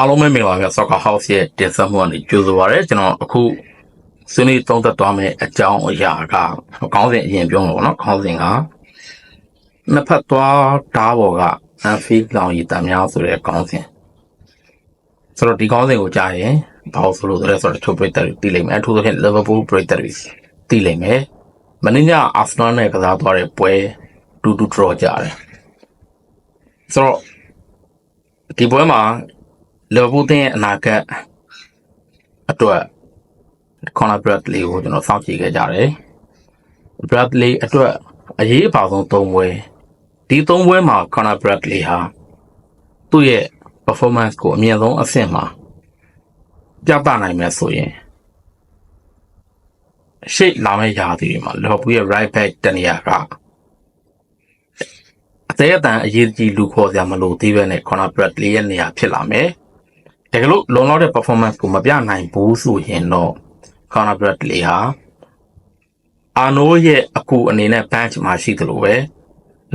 အားလုံးပဲမင်္ဂလာပါဗျ Soccer House ရဲ့တင်ဆက်မှုကနေကြိုဆိုပါရစေကျွန်တော်အခုဆွေးနွေးသုံးသပ်သွားမယ့်အကြောင်းအရာကခေါင်းစဉ်အရင်ပြောမှာပေါ့နော်ခေါင်းစဉ်ကနှစ်ဖက်သွားဓားပေါ်က Anfield လောင်ရီတံများဆိုတဲ့ခေါင်းစဉ်ဆိုတော့ဒီခေါင်းစဉ်ကိုကြားရင်ဘာလို့ဆိုလို့လဲဆိုတော့တချို့ပရိသတ်တွေသိလိမ့်မယ်အထူးသဖြင့် Liverpool ပရိသတ်တွေသိလိမ့်မယ်မင်းည Arsenal နဲ့ကစားသွားတဲ့ပွဲ2-2 draw ကြတယ်ဆိုတော့ဒီပွဲမှာ လီဗာပူးတင်းရဲ့အနာဂတ်အတွက်ကွန်နာဘရက်လီကိုကျွန်တော်စောင့်ကြည့်ခဲ့ကြတယ်။ဘရက်လီအတွက်အရေးအပါဆုံး၃ပွဲဒီ၃ပွဲမှာကွန်နာဘရက်လီဟာသူ့ရဲ့ performance ကိုအမြင့်ဆုံးအဆင့်မှာပြသနိုင်မယ်ဆိုရင်ရှေ့လာမယ့်ရာသီတွေမှာလီဗာပူးရဲ့ right back တနေရာကအသေးအတန်အရေးကြီးလူခေါ်စရာမလိုသေးပဲနဲ့ကွန်နာဘရက်လီရဲ့နေရာဖြစ်လာမယ်။ တကယ်လို့လုံလောက်တဲ့ performance ကိုမပြနိုင်ဘူးဆိုရင်တော့ Conor Bradley ဟာအာနိုးရဲ့အကူအနေနဲ့ bench မှာရှိသလိုပဲ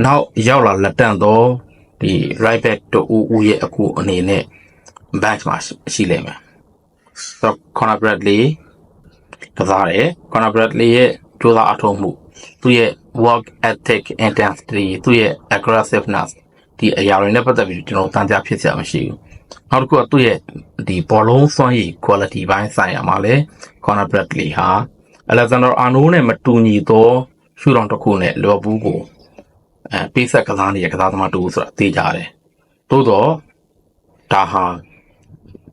နောက်ရောက်လာလက်တန့်တော့ဒီ right back တူဦးရဲ့အကူအနေနဲ့ bench မှာရှိလိမ့်မယ်ဆိုတော့ Conor Bradley ကစားတယ် Conor Bradley ရဲ့ကြိုးစားအထောက်မှုသူ့ရဲ့ work ethic intensity သူ့ရဲ့ aggressiveness ဒီအရာတွေနဲ့ပတ်သက်ပြီးကျွန်တော်တန်ကြားဖြစ်စရာမရှိဘူး နောက်တစ်ခုကသူ့ရဲ့ဒီဘောလုံးစွမ်းရည် quality ဘိုင်းဆိုင်ရာမှာလည်း Conor Bradley ဟာ Alexander Arnold နဲ့မတူညီသောရှူတောင်တစ်ခုနဲ့ Liverpool ကိုအဲပေးဆက်ကစားနေတဲ့ကစားသမားတူဆိုတာသိကြတယ်သို့တော့ဒါဟာ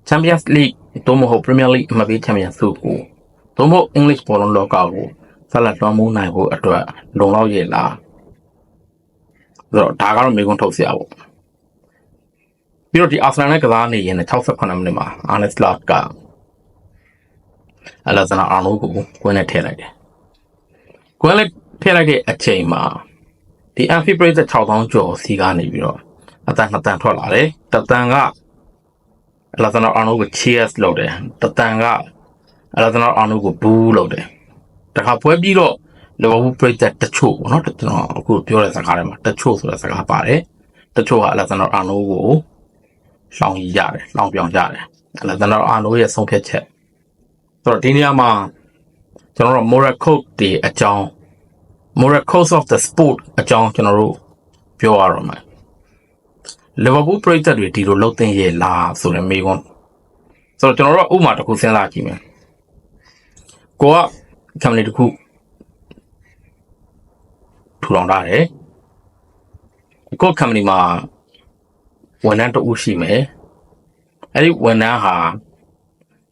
Champions League သို့မဟုတ် Premier League အမပေး Champions League ကိုသို့မဟုတ် English ဘောလုံးလောကကိုဆက်လက်လွှမ်းမိုးနိုင်ဖို့အတွက်လုံလောက်ရဲ့လားဆိုတော့ဒါကတော့မေးခွန်းထုတ်စရာပေါ့ ပြီးတော့ဒီ Arsenal နဲ့ကစားနေရင်68မိနစ်မှာ Arne Slot က Alexander Arnold ကိုကွင်းနဲ့ထည့်လိုက်တယ်။ကွင်းနဲ့ထည့်လိုက်တဲ့အချိန်မှာဒီ Anfield Brave 6000ကျော်စီကနေပြီးတော့အတန်နှစ်တန်ထွက်လာတယ်။တတန်က Alexander Arnold ကို cheers လုပ်တယ်။တတန်က Alexander Arnold ကို boo လုပ်တယ်။တခါပွဲပြီးတော့ Liverpool Brave တချို့ပေါ့နော်ကျွန်တော်အခုပြောတဲ့စကားထဲမှာတချို့ဆိုတဲ့စကားပါတယ်။တချို့က Alexander Arnold ကို လောင်ကြီးရတယ်လောင်ပြောင်ကြတယ်အဲ့ဒါကျွန်တော်အာနိုရဲ့ဆုံးဖြတ်ချက်ဆိုတော့ဒီနေရာမှာကျွန်တော်တို့ moral code တွေအကြောင်း moral code of the sport အကြောင်းကျွန်တော်တို့ပြောရတော့မယ် Liverpool ပရိသတ်တွေဒီလိုလှုပ်သိမ်းရဲ့လားဆိုတဲ့မေးခွန်းဆိုတော့ကျွန်တော်တို့ဥပမာတစ်ခုစဉ်းစားကြည့်မယ်ကိုက company တစ်ခုထူထောင်ထားတယ်ကို company မှာ ဝန်ထမ်းတဦးရှိမယ်အဲ့ဒီဝန်ထမ်းဟာ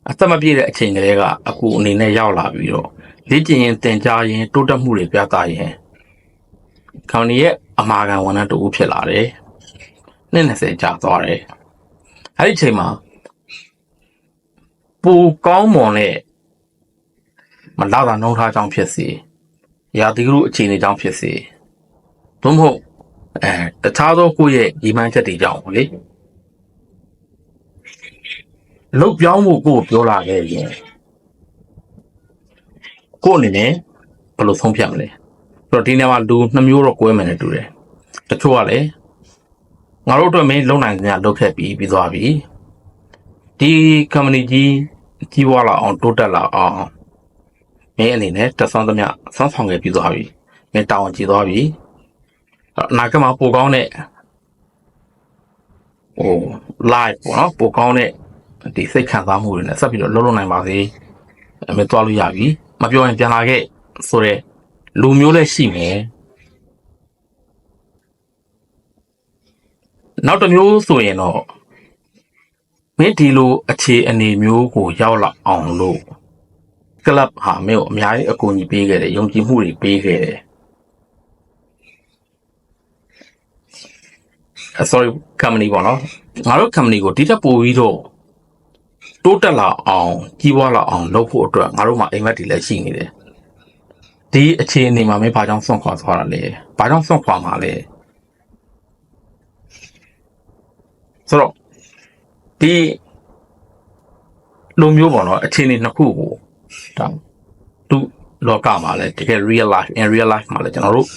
အသက်မပြည့်တဲ့အချိန်ကလေးကအခုအနေနဲ့ရောက်လာပြီးတော့လေ့ကျင့်ရင်သင်ကြားရင်တိုးတက်မှုတွေပြသရင်ခေါင်းကြီးရဲ့အမာခံဝန်ထမ်းတဦးဖြစ်လာတယ်နှစ်20ကြာသွားတယ်အဲ့ဒီအချိန်မှာပူကောင်းမွန်တဲ့မလာတာနှုံးထားကြောင်းဖြစ်စီရာသီဥတုအခြေအနေကြောင်းဖြစ်စီသို့မဟုတ် အဲတခြားသောကိုယ့်ရဲ့ညီမှန်းချက်တွေကြောင့်ပေါ့လေလုတ်ပြောင်းဖို့ကိုယ်ပြောလာခဲ့ရင်ကိုယ့်အနေနဲ့ဘယ်လိုဆုံးဖြတ်မလဲဆိုတော့ဒီနေရာမှာလူနှစ်မျိုးတော့꿰မယ်နဲ့တူတယ်တချို့ကလည်းငါတို့အတွက်မင်းလုံနိုင်ကြလုတ်ခဲ့ပြီးပြီးသွားပြီဒီ company ကြီးကြီးပွားလာအောင်တိုးတက်လာအောင်မင်းအနေနဲ့တက်ဆောင်သမျှဆောင်းဆောင်ခဲ့ပြီးသွားပြီမင်းတာဝန်ကြည့်သွားပြီ အနာဂတ်မှာပိုကောင်းတဲ့ဟို live ပေါ့နော်ပိုကောင်းတဲ့ဒီစိတ်ခံစားမှုတွေနဲ့ဆက်ပြီးတော့လှုပ်လှုပ်နိုင်ပါစေအမေသွားလို့ရပြီမပြောရင်ပြန်လာခဲ့ဆိုတော့လူမျိုးလည်းရှိမယ်နောက်တစ်မျိုးဆိုရင်တော့မင်းဒီလိုအခြေအနေမျိုးကိုရောက်လာအောင်လို့ကလပ်ဟာမင်းကိုအများကြီးအကူအညီပေးခဲ့တယ်ယုံကြည်မှုတွေပေးခဲ့တယ် sorry company ပေါ့နော်ငါတို့ company ကိုဒီထက်ပိုပြီးတော့တိုးတက်လာအောင်ကြီးပွားလာအောင်လုပ်ဖို့အတွက်ငါတို့မှာအိမ်မက်တွေလည်းရှိနေတယ်ဒီအခြေအနေမှာမင်းဘာကြောင့်ဆွန့်ခွာသွားတာလဲဘာကြောင့်ဆွန့်ခွာမှာလဲဆိုတော့ဒီလိုမျိုးပေါ့နော်အခြေအနေနှစ်ခုကိုဒါသူလောကမှာလည်းတကယ် real life in real life မှာလည်းကျွန်တော်တို့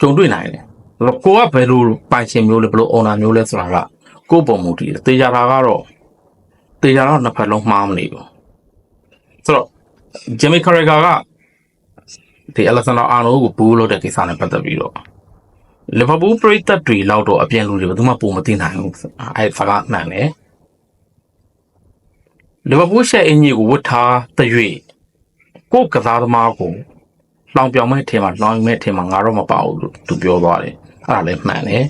ကြုံတွေ့နိုင်တယ်အဲ့တော့ ကိုကဘယ်လိုပိုင်ရှင်မျိုးလဲဘယ်လို owner မျိုးလဲဆိုတာကကိုယ့်ပုံမူတည်တယ်တေချာတာကတော့တေချာတော့နှစ်ဖက်လုံးမှားမနေဘူးဆိုတော့ Jimmy Carragher ကဒီ Alexander Arnold ကိုဘူးလို့တဲ့ကိစ္စနဲ့ပတ်သက်ပြီးတော့ Liverpool ပရိသတ်တွေလောက်တော့အပြင်လူတွေဘယ်သူမှပုံမသိနိုင်ဘူးအဲ့ဒါကမှန်တယ် Liverpool ရှက်အင်ကြီးကိုဝတ်ထားတဲ့၍ကိုယ်ကစားသမားကိုလောင်ပြောင်မဲ့အထင်မှာလောင်မဲ့အထင်မှာငါတော့မပါဘူးလို့သူပြောသွားတယ် အဲ့ဒါလည်းမှန်တယ်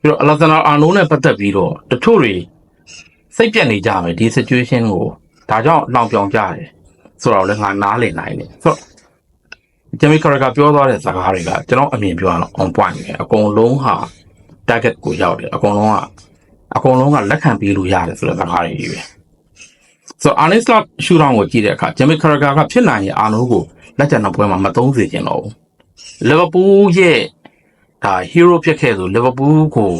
ပြီးတော့ Alexander Arnold နဲ့ပတ်သက်ပြီးတော့တချို့တွေစိတ်ပြက်နေကြမယ်ဒီ situation ကိုဒါကြောင့်လောင်ပြောင်ကြတယ်ဆိုတော့လည်းငါနားလည်နိုင်တယ်ဆိုတော့ Jamie Carragher ပြောသွားတဲ့စကားတွေကကျွန်တော်အမြင်ပြောရအောင် on point ပဲအကုန်လုံးဟာ target ကိုရောက်တယ်အကုန်လုံးကအကုန်လုံးကလက်ခံပေးလို့ရတယ်ဆိုတဲ့စကားတွေကြီးပဲဆိုတော့ Arne Slot ရှူတောင်းကိုကြည့်တဲ့အခါ Jamie Carragher ကဖြစ်နိုင်ရင်အာနိုးကိုလက်ကျန်တဲ့ပွဲမှာမသုံးစေချင်တော့ဘူး Liverpool ရဲ့ ဒါ hero ဖြစ်ခဲ့သူ Liverpool ကို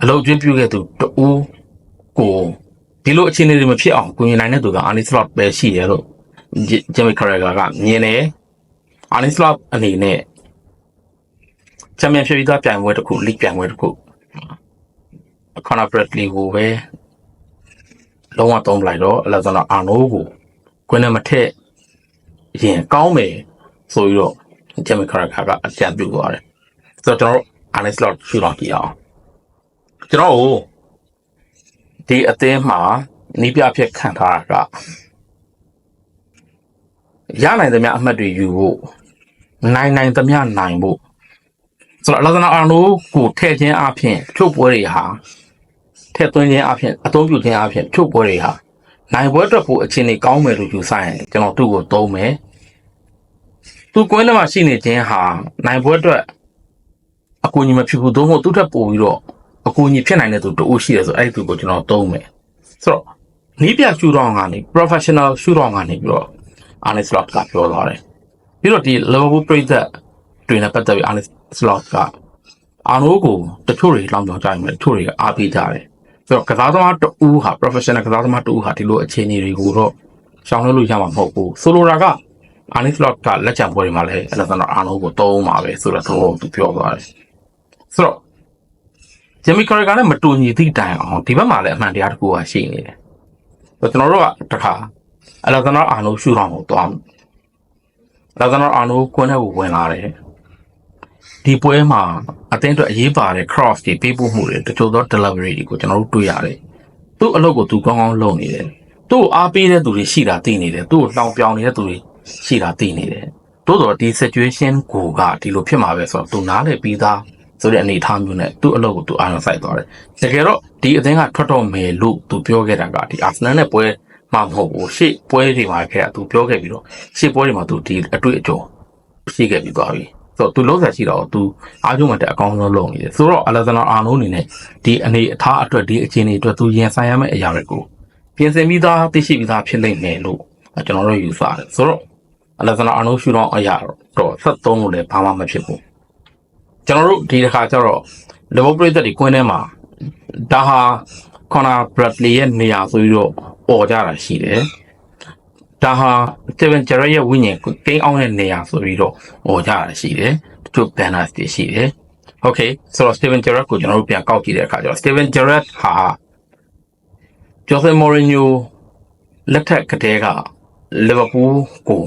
အလုပ်ကျွေးပြုခဲ့သူတူကိုဒီလိုအခြေအနေတွေမဖြစ်အောင်ကိုရင်နိုင်တဲ့သူက Arne Slot ပဲရှိတယ်လို့ Jamie Carragher ကမြင်တယ် Arne Slot အနေနဲ့ချန်ပီယံဖြစ်ပြီးသားပြိုင်ပွဲတစ်ခု league ပြိုင်ပွဲတစ်ခု Conor Bradley ကိုပဲလုံးဝသုံးပလိုက်တော့ Alexander Arnold ကိုကွင်းထဲမထည့်ရင်ကောင်းမယ်ဆိုပြီးတော့ Jamie Carragher ကအကြံပြုသွားတယ် ဆိုတော့ကျွန်တော်တို့ Arne Slot ရှုတော့ကြည့်အောင်ကျွန်တော်တို့ဒီအသင်းမှာနီးပြဖြစ်ခံထားတာကရနိုင်သမျှအမှတ်တွေယူဖို့နိုင်နိုင်သမျှနိုင်ဖို့ဆိုတော့ Alexander Arnold ကိုထည့်ခြင်းအပြင်ချုပ်ပွဲတွေဟာထည့်သွင်းခြင်းအပြင်အသုံးပြုခြင်းအပြင်ချုပ်ပွဲတွေဟာနိုင်ပွဲအတွက်ကိုအခြေအနေကောင်းမယ်လို့ယူဆရင်ကျွန်တော်သူ့ကိုသုံးမယ်သူကွင်းထဲမှာရှိနေခြင်းဟာနိုင်ပွဲအတွက် အကူအညီမဖြစ်ဘူးသို့မဟုတ်သူ့ထက်ပိုပြီးတော့အကူအညီဖြစ်နိုင်တဲ့သူတူရှိတယ်ဆိုအဲ့ဒီသူကိုကျွန်တော်သုံးမယ်ဆိုတော့နီးပြရှူတော့ကနေ professional ရှူတော့ကနေပြီးတော့ Arne Slot ကပြောသွားတယ်ပြီးတော့ဒီ Liverpool ပြည်သက်တွေနဲ့ပတ်သက်ပြီး Arne Slot ကအာနိုးကိုတချို့တွေလောင်ပြောင်းကြရင်တချို့တွေကအားပေးကြတယ်ဆိုတော့ကစားသမားတူဟာ professional ကစားသမားတူဟာဒီလိုအခြေအနေတွေကိုတော့ရှောင်လွှဲလို့ရမှာမဟုတ်ဘူးဆိုလိုတာက Arne Slot ကလက်ချံပွဲတွေမှာလည်း Alexander Arnold ကိုတုံးမှာပဲဆိုတော့သူပြောသွားတယ် ဆိုတော့ Jamie Carragher နဲ့မတူညီသည့်တိုင်အောင်ဒီဘက်မှာလည်းအမှန်တရားတစ်ခုကရှိနေတယ်ဆိုတော့ကျွန်တော်တို့ကတခါ Alexander Arnold ရှူတော့ကိုသွား Alexander Arnold ကွင်းထဲကိုဝင်လာတယ်ဒီပွဲမှာအသင်းအတွက်အရေးပါတဲ့ cross တွေပေးပို့မှုတွေတချို့သော delivery တွေကိုကျွန်တော်တို့တွေ့ရတယ်သူ့အလုပ်ကိုသူကောင်းကောင်းလုပ်နေတယ်သူ့ကိုအားပေးတဲ့သူတွေရှိတာသိနေတယ်သူ့ကိုလောင်ပြောင်နေတဲ့သူတွေရှိတာသိနေတယ်တိုးတော့ဒီ situation ကိုကဒီလိုဖြစ်မှာပဲဆိုတော့သူနားလည်ပြီးသား ဆိုတဲ့အနေအထားမျိုးနဲ့သူ့အလုပ်ကိုသူအာရုံစိုက်သွားတယ်တကယ်တော့ဒီအသင်းကထွက်တော့မယ်လို့သူပြောခဲ့တာကဒီ Arsenal နဲ့ပွဲမှာမဟုတ်ဘူးရှေ့ပွဲတွေမှာခဲ့တာသူပြောခဲ့ပြီးတော့ရှေ့ပွဲတွေမှာသူဒီအတွေ့အကြုံရှိခဲ့ပြီးသွားပြီဆိုတော့သူလုံးဆက်ရှိတော့သူအားကျုံမှတက်အကောင်းဆုံးလုပ်နေတယ်ဆိုတော့ Alexander Arnold အနေနဲ့ဒီအနေအထားအတွက်ဒီအခြေအနေအတွက်သူရင်ဆိုင်ရမယ့်အရာတွေကိုပြင်ဆင်ပြီးသားသိရှိပြီးသားဖြစ်လိမ့်မယ်လို့ကျွန်တော်တို့ယူဆတယ်ဆိုတော့ Alexander Arnold ရှူတော့အရာတော့73လို့လည်းဘာမှမဖြစ်ဘူး ကျွန်တော်တို့ဒီတစ်ခါကျတော့ Liverpool ပြည်သက်ဒီကွင်းထဲမှာဒါဟာ Conor Bradley ရဲ့နေရာဆိုပြီးတော့អော်ကြတာရှိတယ်ဒါဟာ Steven Gerrard ရဲ့ဝိညာဉ်ကိန်းအောင်တဲ့နေရာဆိုပြီးတော့អော်ကြတာရှိတယ်တချို့ banners တွေရှိတယ် Okay ဆိုတော့ Steven Gerrard ကိုကျွန်တော်တို့ပြန်ကောက်ကြည့်တဲ့အခါကျတော့ Steven Gerrard ဟာ Jose Mourinho လက်ထက်ကတည်းက Liverpool ကို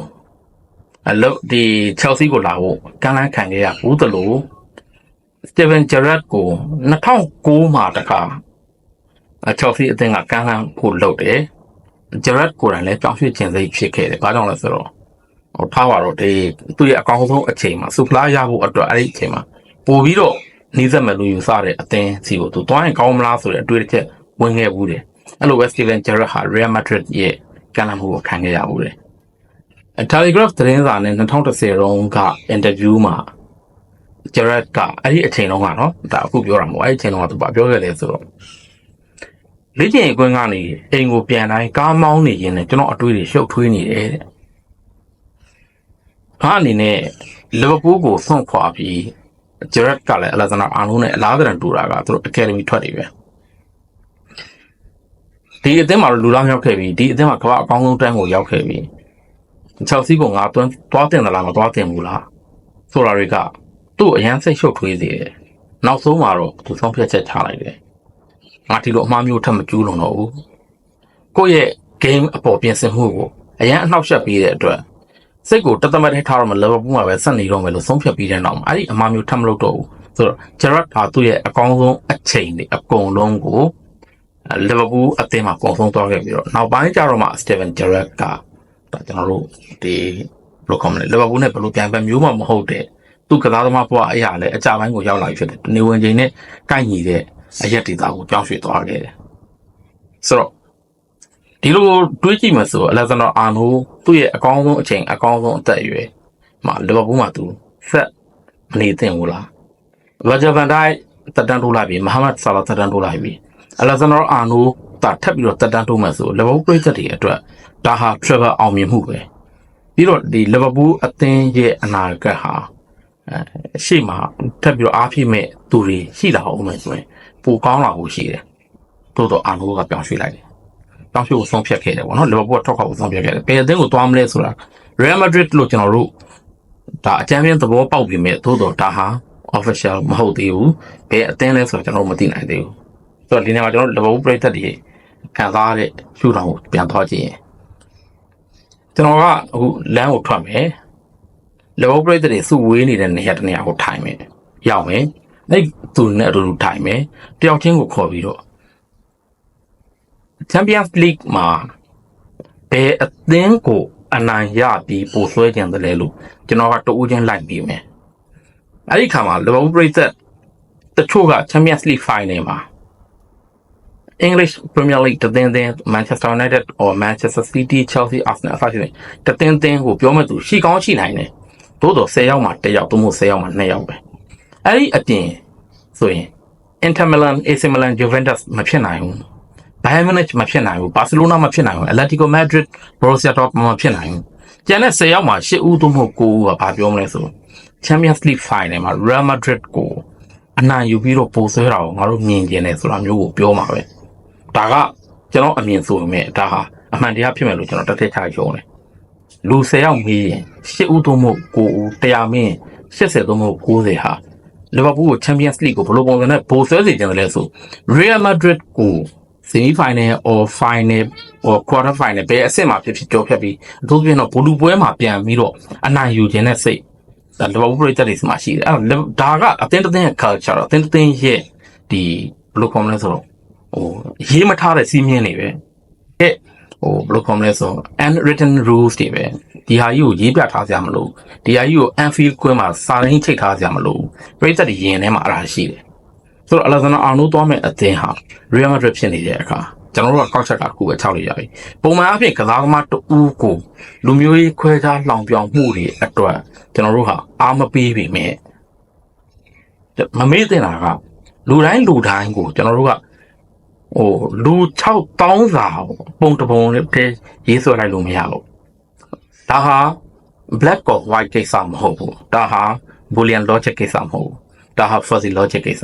အလုပ်ဒီ Chelsea ကိုလာဖို့ကမ်းလှမ်းခံခဲ့ရဘူးသလို Steven Gerrard ကို2009မှာတခါအချော်စီအသင်းကကမ်းလှမ်းဖို့လုပ်တယ်ဂျရက်ကိုယ်တိုင်လည်းကြောင်ရွှေ့ခြင်းစိတ်ဖြစ်ခဲ့တယ်ဘာကြောင့်လဲဆိုတော့ဟိုထားပါတော့ဒီသူ့ရဲ့အကောင်းဆုံးအချိန်မှာစူဖလာရဖို့အတွက်အဲ့ဒီအချိန်မှာပို့ပြီးတော့နှီးစက်မယ်လို့ယူဆတဲ့အသင်းစီကိုသူတွိုင်းကောင်းမလားဆိုတဲ့အတွေ့အချက်ဝင်ခဲ့ဘူးတယ်အဲ့လိုပဲ Steven Gerrard ဟာ Real Madrid ရဲ့ကမ်းလှမ်းမှုကိုခံခဲ့ရဘူးတယ် Telegraph သတင်းစာနဲ့2010တုန်းကအင်တာဗျူးမှာ Gerrard ကအဲ့ဒီအချိန်တုန်းကနော်ဒါအခုပြောတာမဟုတ်အဲ့ဒီအချိန်တုန်းကသူပြောခဲ့တယ်ဆိုတော့လေ့ကျင့်ရေးကွင်းကနေအိမ်ကိုပြန်တိုင်းကားမောင်းနေရင်လည်းကျွန်တော်အတွေ့တွေရှုပ်ထွေးနေတယ်တဲ့။ဟာအနေနဲ့လီဗာပူးကိုဆွန့်ခွာပြီးဂျရက်ဒ်ကလည်းအလက်ဇန်ဒါအာနိုးနဲ့အလားတန်တူတာကသူတို့အကယ်ဒမီထွက်နေပဲ။ဒီအသင်းမှာလူလောင်းရောက်ခဲ့ပြီးဒီအသင်းမှာကမ္ဘာအကောင်းဆုံးတန်းကိုရောက်ခဲ့ပြီးချယ်ဆီကိုငါတွန်းသွားတင်တယ်လားမသွားတင်ဘူးလားဆိုတာတွေကသူ့ အရန်စိတ်ရှုပ်ထွေးစေတယ်။နောက်ဆုံးမှာတော့သူဆုံးဖြတ်ချက်ချလိုက်တယ်။ငါဒီလိုအမှားမျိုးထပ်မကျူးလွန်တော့ဘူး။ကိုယ့်ရဲ့ game အပေါ်ပြင်ဆင်မှုကိုအရန်အနှောက်ယှက်ပေးတဲ့အတွက်စိတ်ကိုတသမတ်ထဲထားတော့မလီဗာပူးမှာပဲဆက်နေတော့မယ်လို့ဆုံးဖြတ်ပြီးတဲ့နောက်မှာအဲ့ဒီအမှားမျိုးထပ်မလုပ်တော့ဘူးဆိုတော့ဂျရက်ဟာသူ့ရဲ့အကောင်းဆုံးအချိန်တွေအကုန်လုံးကိုလီဗာပူးအသင်းမှာပုံဆုံးသွားခဲ့ပြီးတော့နောက်ပိုင်းကျတော့မှစတီဗန်ဂျရက်ကဒါကျွန်တော်တို့ဒီဘယ်လိုခေါ်မလဲလီဗာပူးနဲ့ဘယ်လိုပြန်ပဲမျိုးမှမဟုတ်တဲ့ သူကစားသမားဘဝအရာလည်းအကြပိုင်းကိုရောက်လာပြီဖြစ်တယ်နေဝင်ချိန်နဲ့ကိုက်ညီတဲ့အရက်ဒေတာကိုကြောင်းရွှေ့သွားခဲ့တယ်ဆိုတော့ဒီလိုတွေးကြည့်မှဆိုအလက်ဇန်ဒါအာနိုသူ့ရဲ့အကောင်းဆုံးအချိန်အကောင်းဆုံးအသက်အရွယ်မှာလီဗာပူးမှာသူဆက်မနေသင့်ဘူးလားဗာဂျာဗန်ဒိုင်တက်တန်းထိုးလိုက်ပြီမဟာမတ်ဆာလာတက်တန်းထိုးလိုက်ပြီအလက်ဇန်ဒါအာနိုတာထပ်ပြီးတော့တက်တန်းထိုးမှဆိုလီဗာပူးပြည်သက်တွေအတွက်ဒါဟာ travel အောင်မြင်မှုပဲပြီးတော့ဒီလီဗာပူးအသင်းရဲ့အနာဂတ်ဟာ အဲရှေ့မှာထပ်ပြီးတော့အားဖြည့်မဲ့သူတွေရှိလာအောင်မယ်ဆိုရင်ပိုကောင်းလာဖို့ရှိတယ်တိုးတော့အာနိုကပြောင်းရွှေ့လိုက်တယ်တောင်းရှိကိုဆုံးဖြတ်ခဲ့တယ်ပေါ့နော်လီဗာပူးကထောက်ခေါက်ကိုဆုံးဖြတ်ခဲ့တယ်ဘယ်အသင်းကိုသွားမလဲဆိုတာ Real Madrid လို့ကျွန်တော်တို့ဒါအကြမ်းဖျင်းသဘောပေါက်ပြီမဲ့သို့တော့ဒါဟာ official မဟုတ်သေးဘူးဘယ်အသင်းလဲဆိုတာကျွန်တော်တို့မသိနိုင်သေးဘူးဆိုတော့ဒီနေ့မှာကျွန်တော်တို့လီဗာပူးပရိသတ်တွေခံစားရတဲ့ရှုထောင့်ကိုပြန်သွားကြည့်ရင်ကျွန်တော်ကအခုလမ်းကိုထွက်မယ် လီဗာပူးပရိသတ်တွေစုဝေးနေတဲ့နေရာတစ်နေရာကိုထိုင်မယ်ရောက်မယ်အဲ့သူနဲ့အတူတူထိုင်မယ်တယောက်ချင်းကိုခေါ်ပြီးတော့ Champions League မှာဘယ်အသင်းကိုအနိုင်ရပြီးပိုဆွဲကြတယ်လဲလို့ကျွန်တော်ကတူးချင်းလိုက်ပြီးမယ်။အဲ့ဒီခါမှာ Liverpool ပြည်သက်တချို့က Champions League Final မှာ English Premier League တသင်းသင်း Manchester United or Manchester City Chelsea Arsenal အစရှိတယ်တသင်းသင်းကိုပြောမဲ့သူရှိကောင်းရှိနိုင်တယ်။ သို့တော့10ယောက်မှာ1ယောက်သို့မဟုတ်10ယောက်မှာ2ယောက်ပဲ။အဲ့ဒီအပြင်ဆိုရင် Inter Milan, AC Milan, Juventus မဖြစ်နိုင်ဘူး။ Bayern Munich မဖြစ်နိုင်ဘူး။ Barcelona မဖြစ်နိုင်ဘူး။ Atletico Madrid, Borussia Dortmund မဖြစ်နိုင်ဘူး။ကျန်တဲ့10ယောက်မှာ10ဦးသို့မဟုတ်9ဦးကဘာပြောမလဲဆို Champions League Final မှာ Real Madrid ကိုအနိုင်ယူပြီးတော့ပိုဆွဲတာကိုငါတို့မြင်ကျင်တယ်ဆိုတာမျိုးကိုပြောမှာပဲ။ဒါကကျွန်တော်အမြင်ဆိုပေမဲ့ဒါဟာအမှန်တရားဖြစ်မယ်လို့ကျွန်တော်တက်တက်ချယုံတယ်။ လူ10ယောက်မေးရင်10ဦးသို့မဟုတ်9ဦး100မင်း80သို့မဟုတ်90ဟာလီဗာပူးကို Champions League ကိုဘယ်လိုပုံစံနဲ့ပိုဆွဲစေချင်တယ်လဲဆို Real Madrid ကို semi final or final or quarter final ဘယ်အဆင့်မှာဖြစ်ဖြစ်ကြောဖြတ်ပြီးအထူးသဖြင့်တော့ဘူလူပွဲမှာပြန်ပြီးတော့အနိုင်ယူခြင်းနဲ့စိတ်ဒါလီဗာပူးပြည်သက်တွေစီမှာရှိတယ်အဲ့တော့ဒါကအသင်းတစ်သင်းရဲ့ culture တော့အသင်းတစ်သင်းရဲ့ဒီဘယ်လိုခေါ်မလဲဆိုတော့ဟိုရေးမထားတဲ့စီးမြင်တွေပဲတဲ့ ဟိုဘယ်လိုခေါ်မလဲဆို unwritten rules တွေပဲဒီဟာကြီးကိုရေးပြထားစရာမလိုဒီဟာကြီးကို Anfield ကွင်းမှာစာရင်းချိတ်ထားစရာမလိုပြည်သက်တွေရင်ထဲမှာအရာရှိတယ်ဆိုတော့အလက်ဇန်နာအာနိုသွားမဲ့အသင်းဟာ Real Madrid ဖြစ်နေတဲ့အခါကျွန်တော်တို့ကကောက်ချက်တာခုပဲ6လို့ရပြီပုံမှန်အဖြစ်ကစားသမားတဦးကိုလူမျိုးရေးခွဲခြားလောင်ပြောင်မှုတွေအတွက်ကျွန်တော်တို့ဟာအားမပေးပြီမဲ့မမေ့တင်တာကလူတိုင်းလူတိုင်းကိုကျွန်တော်တို့က ဟိုလူ6000စာပုံတပုံနဲ့ရေးဆွဲလိုက်လို့မရဘူးဒါဟာ black or white ကိစ္စမဟုတ်ဘူးဒါဟာ boolean logic ကိစ္စမဟုတ်ဘူးဒါဟာ fuzzy logic ကိစ္စ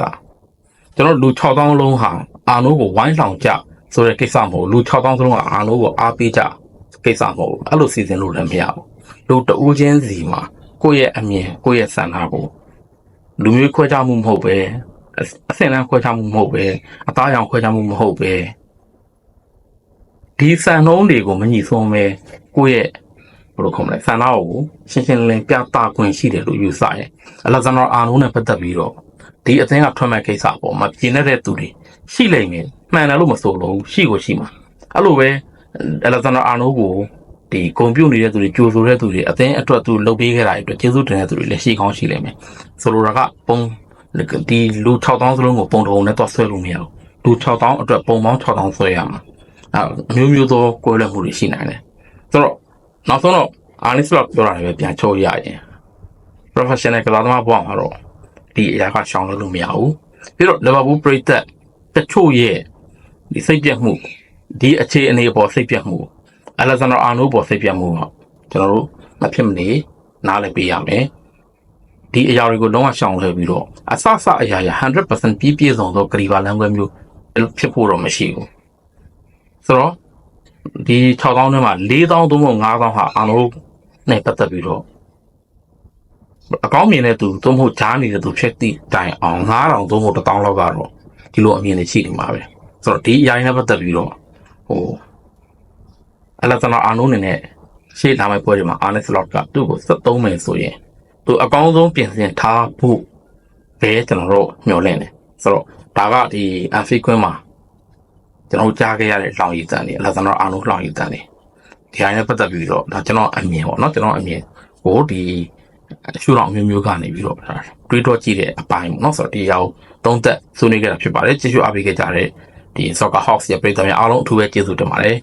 ကျွန်တော်လူ6000လုံးဟာအာနိုးကိုဝိုင်းလောင်ကြဆိုတဲ့ကိစ္စမဟုတ်လူ6000လုံးကအာနိုးကိုအားပေးကြကိစ္စမဟုတ်အဲ့လိုစီစဉ်လို့လည်းမရဘူးလူတဦးချင်းစီမှာကိုယ့်ရဲ့အမြင်ကိုယ့်ရဲ့စံနာကိုလူမျိုးခွဲခြားမှုမဟုတ်ပဲ အဆင့်လန်းခွဲခြားမှုမဟုတ်ပဲအသားရောင်ခွဲခြားမှုမဟုတ်ပဲဒီစံနှုန်းတွေကိုမညီဆုံးပဲကိုယ့်ရဲ့ဘယ်လိုခေါ်မလဲဆန္ဒကိုရှင်းရှင်းလင်းလင်းပြသခွင့်ရှိတယ်လို့ယူဆရင်အလက်ဇန်ဒါအာနိုးနဲ့ပတ်သက်ပြီးတော့ဒီအသင်းကထွက်မဲ့ကိစ္စပေါ့မပြင်းတဲ့သူတွေရှိလိမ့်မယ်မှန်တယ်လို့မဆိုလို့ရှိကိုရှိမှာအဲ့လိုပဲအလက်ဇန်ဒါအာနိုကိုဒီဂုံပြုတ်နေတဲ့သူတွေကြိုဆိုတဲ့သူတွေအသင်းအတွက်သူလုပ်ပေးခဲ့တာတွေအတွက်ကျေးဇူးတင်တဲ့သူတွေလည်းရှိကောင်းရှိလိမ့်မယ်ဆိုလိုတာကပုံ ဒီလူ6000စလုံးကိုပုံတုံနဲ့တော့ဆွဲလို့မရဘူးလူ6000အတွက်ပုံပေါင်း6000ဆွဲရမှာအဲ့အမျိုးမျိုးသောကွဲလွဲမှုတွေရှိနိုင်တယ်ဆိုတော့နောက်ဆုံးတော့အာနိစလော့ပြောတာလည်းပဲပြန်ချုပ်ရရင် professional ကစားသမားဘဝမှာတော့ဒီအရာကရှောင်လို့လို့မရဘူးပြီးတော့ Liverpool ပရိသတ်တချို့ရဲ့ဒီစိတ်ပြတ်မှုဒီအခြေအနေပေါ်စိတ်ပြတ်မှုအလက်ဇန်ဒါအာနိုပေါ်စိတ်ပြတ်မှုတော့ကျွန်တော်တို့မဖြစ်မနေနားလည်ပေးရမယ် ဒီအရာတွေကိုလုံးဝရှောင်လွှဲပြီးတော့အဆအဆအရာရာ100%ပြည့်ပြည့်စုံသောဂရီဘာလမ်းခွဲမျိုးဖြစ်ဖို့တော့မရှိဘူးဆိုတော့ဒီ6000ထဲမှာ4000သို့မဟုတ်5000ဟာအာနိုနဲ့ပတ်သက်ပြီးတော့အကောင်းမြင်တဲ့သူသို့မဟုတ်ကြားနေတဲ့သူဖြစ်သည့်တိုင်အောင်9000သို့မဟုတ်1000လောက်ကတော့ဒီလိုအမြင်တွေရှိနေမှာပဲဆိုတော့ဒီအရာရင်းနဲ့ပတ်သက်ပြီးတော့ဟိုအလက်သနာအာနိုးနေနဲ့ရှေ့လာမယ့်ပွဲတွေမှာအာနက်စလော့ကသူ့ကို73မယ်ဆိုရင် သူအကောင်းဆုံးပြင်ဆင်ထားဖို့ပဲကျွန်တော်တို့မျှော်လင့်တယ်ဆိုတော့ဒါကဒီအဖရိကွင်းမှာကျွန်တော်ကြားခဲ့ရတဲ့လောင်ရည်တန်တွေအလက်သနာအာနိုးလောင်ရည်တန်တွေဒီအရာနဲ့ပတ်သက်ပြီးတော့ဒါကျွန်တော်အမြင်ပေါ့နော်ကျွန်တော်အမြင်ဟိုဒီရှုထောင့်အမျိုးမျိုးကနေပြီးတော့ဒါတွေးတော့ကြည့်တဲ့အပိုင်းပေါ့နော်ဆိုတော့ဒီအရာကိုသုံးသက်ဆွေးနွေးခဲ့တာဖြစ်ပါတယ်ကြည့်ရှုအားပေးခဲ့ကြတဲ့ဒီ Soccer Hawks ရဲ့ပြည်သူများအားလုံးအထူးပဲကျေးဇူးတင်ပါတယ်